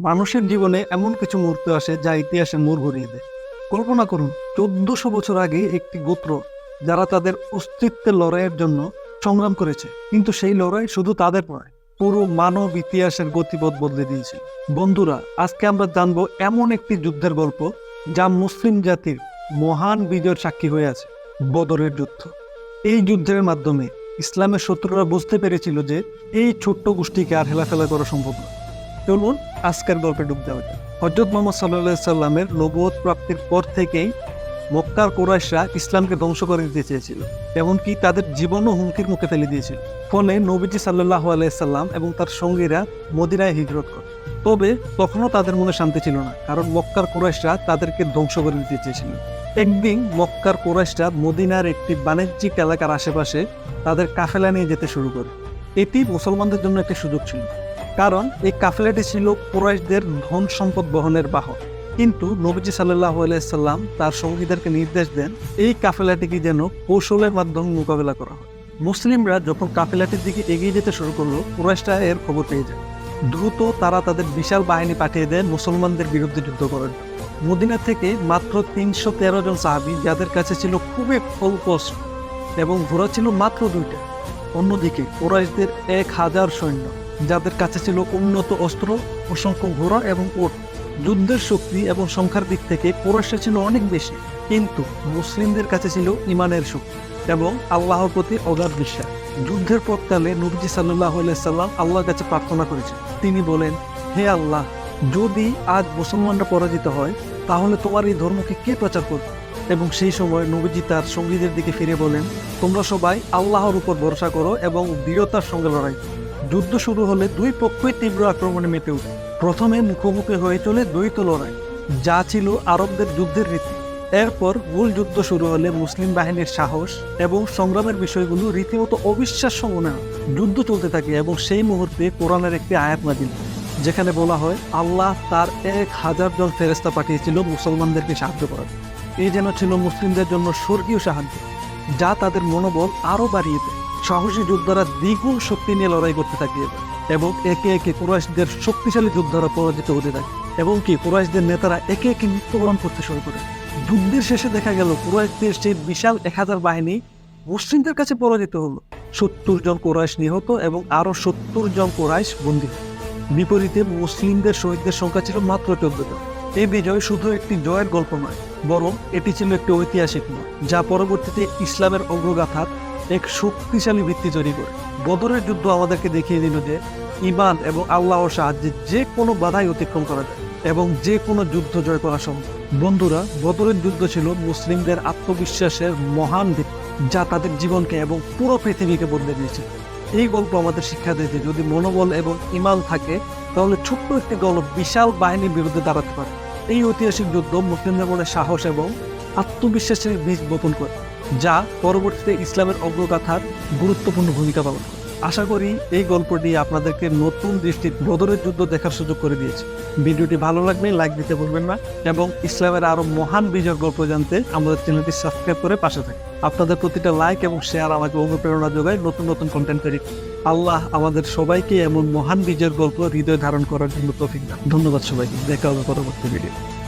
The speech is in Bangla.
মানুষের জীবনে এমন কিছু মুহূর্ত আসে যা ইতিহাসে মোড় ঘুরিয়ে দেয়। কল্পনা করুন, চোদ্দশো বছর আগে একটি গোত্র যারা তাদের অস্তিত্বের লড়াইয়ের জন্য সংগ্রাম করেছে, কিন্তু সেই লড়াই শুধু তাদের নয়, পুরো মানব ইতিহাসের গতিপথ বদলে দিয়েছে। বন্ধুরা, আজকে আমরা জানব এমন একটি যুদ্ধের গল্প যা মুসলিম জাতির মহান বিজয়ের সাক্ষী হয়ে আছে, বদরের যুদ্ধ। এই যুদ্ধের মাধ্যমে ইসলামের শত্রুরা বুঝতে পেরেছিল যে এই ছোট্ট গোষ্ঠীকে আর হেলাফেলা করা সম্ভব নয়। চলুন আজকের গল্পে ডুব দেওয়া হজরত মোহাম্মদ সাল্লাহ সাল্লামের নবুয়ত প্রাপ্তির পর থেকেই মক্কার কোরাইশরা ইসলামকে ধ্বংস করে দিতে চেয়েছিল, এমনকি তাদের জীবনও হুমকির মুখে ফেলে দিয়েছিল। ফলে নবীজি সাল্লাহ আলাইসাল্লাম এবং তার সঙ্গীরা মদিনায় হিজরত করে। তবে তখনও তাদের মনে শান্তি ছিল না, কারণ মক্কার কোরাইশরা তাদেরকে ধ্বংস করে দিতে চেয়েছিল। একদিন মক্কার কোরাইশরা মদিনার একটি বাণিজ্যিক এলাকার আশেপাশে তাদের কাফেলা নিয়ে যেতে শুরু করে। এটি মুসলমানদের জন্য একটি সুযোগ ছিল। কারণ এই কাফেলাটি ছিল কুরাইশদের ধন সম্পদ বহনের বাহন কিন্তু নবীজি সাল্লাহ আলাইসাল্লাম তার সঙ্গীদেরকে নির্দেশ দেন, এই কাফেলাটিকে যেন কৌশলের মাধ্যমে মোকাবেলা করা হয়। মুসলিমরা যখন কাফেলাটির দিকে এগিয়ে যেতে শুরু করল, কুরাইশরা এর খবর পেয়ে যায়। দ্রুত তারা তাদের বিশাল বাহিনী পাঠিয়ে দেন মুসলমানদের বিরুদ্ধে যুদ্ধ করার জন্য। মদিনা থেকে মাত্র তিনশো তেরো জন সাহাবি, যাদের কাছে ছিল খুবই অস্ত্র এবং ঘোড়া ছিল মাত্র দুইটা। অন্যদিকে কোরাইশদের এক হাজার সৈন্য। যাদের কাছে ছিল উন্নত অস্ত্র, অসংখ্য ঘোড়া এবং ওট। যুদ্ধের শক্তি এবং সংখ্যার দিক থেকে কোরাইশরা ছিল অনেক বেশি, কিন্তু মুসলিমদের কাছে ছিল ইমানের শক্তি এবং আল্লাহর প্রতি অগাধ বিশ্বাস। যুদ্ধের পরকালে নবীজি সাল্লাহ সাল্লাম আল্লাহর কাছে প্রার্থনা করেছেন। তিনি বলেন, হে আল্লাহ, যদি আজ মুসলমানরা পরাজিত হয়, তাহলে তোমার এই ধর্মকে কে প্রচার করবে? এবং সেই সময় নবীজি তার সঙ্গীদের দিকে ফিরে বলেন, তোমরা সবাই আল্লাহর উপর ভরসা করো এবং দৃঢ়তার সঙ্গে লড়াই করো। যুদ্ধ শুরু হলে দুই পক্ষই তীব্র আক্রমণে মেতে উঠে। প্রথমে মুখোমুখি হয়ে চলে দ্বৈত লড়াই, যা ছিল আরবদের যুদ্ধের রীতি। এরপর মূল যুদ্ধ শুরু হলে মুসলিম বাহিনীর সাহস এবং সংগ্রামের বিষয়গুলো রীতিমতো অবিশ্বাস্য মনে হয়। যুদ্ধ চলতে থাকে এবং সেই মুহূর্তে কোরআনের একটি আয়াত নাজিল যেখানে বলা হয়, আল্লাহ তার এক হাজার জন ফেরেস্তা পাঠিয়েছিল মুসলমানদেরকে সাহায্য করার। এই যেন ছিল মুসলিমদের জন্য স্বর্গীয় সাহায্য, যা তাদের মনোবল আরও বাড়িয়ে দেয়। সাহসী যোদ্ধারা দ্বিগুণ শক্তি নিয়ে লড়াই করতে থাকে এবং একে একে কুরাইশদের শক্তিশালী যোদ্ধারা পরাজিত হতে থাকে এবং কি কুরাইশদের নেতারা একে একে মৃত্যুবরণ করতে শুরু করে। যুদ্ধের শেষে দেখা গেল কুরাইশদের সেই বিশাল এক হাজার বাহিনী মুসলিমদের কাছে পরাজিত হলো। সত্তর জন কোরাইশ নিহত এবং আরও সত্তর জন কোরাইশ বন্দী। বিপরীতে মুসলিমদের শহীদদের সংখ্যা ছিল মাত্র চোদ্দ জন এই বিজয় শুধু একটি জয়ের গল্প নয়, বরং এটি ছিল একটি ঐতিহাসিক নয়, যা পরবর্তীতে ইসলামের অগ্রগাথার এক শক্তিশালী ভিত্তি তৈরি করে। বদরের যুদ্ধ আমাদেরকে দেখিয়ে দিল যে ইমান এবং আল্লাহর সাহায্যে যে কোনো বাধাই অতিক্রম করা যায় এবং যে কোনো যুদ্ধ জয় করা সম্ভব। বন্ধুরা, বদরের যুদ্ধ ছিল মুসলিমদের আত্মবিশ্বাসের মহান ভিত্তি, যা তাদের জীবনকে এবং পুরো পৃথিবীকে বদলে দিয়েছিল এই গল্প আমাদের শিক্ষা দেয় যে যদি মনোবল এবং ইমান থাকে, তাহলে ছোট্ট একটি দল বিশাল বাহিনীর বিরুদ্ধে দাঁড়াতে পারে। এই ঐতিহাসিক যুদ্ধ মুসলিমদের মনে সাহস এবং আত্মবিশ্বাসের বীজ বপন করে। যা পরবর্তীতে ইসলামের অগ্রগাথার গুরুত্বপূর্ণ ভূমিকা পালন আশা করি এই গল্পটি আপনাদেরকে নতুন দৃষ্টির বদরের যুদ্ধ দেখার সুযোগ করে দিয়েছে। ভিডিওটি ভালো লাগলে লাইক দিতে ভুলবেন না এবং ইসলামের আরও মহান বিজয়ের গল্প জানতে আমাদের চ্যানেলটি সাবস্ক্রাইব করে পাশে থাকে আপনাদের প্রতিটা লাইক এবং শেয়ার আমাকে অনুপ্রেরণা যোগায় নতুন নতুন কন্টেন্ট তৈরি। আল্লাহ আমাদের সবাইকে এমন মহান বিজয়ের গল্প হৃদয় ধারণ করার জন্য তৌফিক দান। ধন্যবাদ সবাইকে। দেখা হবে পরবর্তী ভিডিও